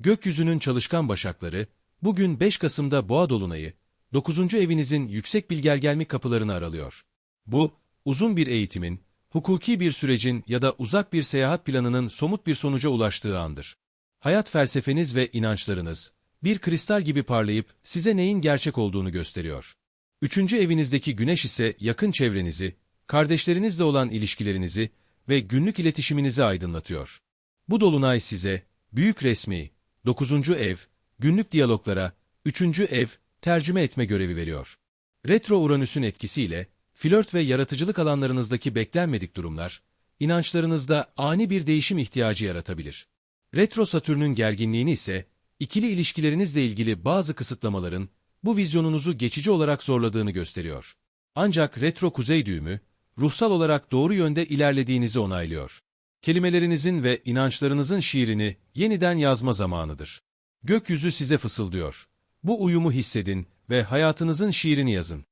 Gökyüzünün çalışkan başakları, bugün 5 Kasım'da Boğa Dolunay'ı, 9. evinizin yüksek bilgelgelmi kapılarını aralıyor. Bu, uzun bir eğitimin, hukuki bir sürecin ya da uzak bir seyahat planının somut bir sonuca ulaştığı andır. Hayat felsefeniz ve inançlarınız, bir kristal gibi parlayıp size neyin gerçek olduğunu gösteriyor. Üçüncü evinizdeki güneş ise yakın çevrenizi, kardeşlerinizle olan ilişkilerinizi ve günlük iletişiminizi aydınlatıyor. Bu dolunay size, büyük resmi, dokuzuncu ev, günlük diyaloglara, üçüncü ev, tercüme etme görevi veriyor. Retro Uranüs'ün etkisiyle, flört ve yaratıcılık alanlarınızdaki beklenmedik durumlar, inançlarınızda ani bir değişim ihtiyacı yaratabilir. Retro Satürn'ün gerginliğini ise, ikili ilişkilerinizle ilgili bazı kısıtlamaların, bu vizyonunuzu geçici olarak zorladığını gösteriyor. Ancak retro kuzey düğümü, ruhsal olarak doğru yönde ilerlediğinizi onaylıyor. Kelimelerinizin ve inançlarınızın şiirini yeniden yazma zamanıdır. Gökyüzü size fısıldıyor. Bu uyumu hissedin ve hayatınızın şiirini yazın.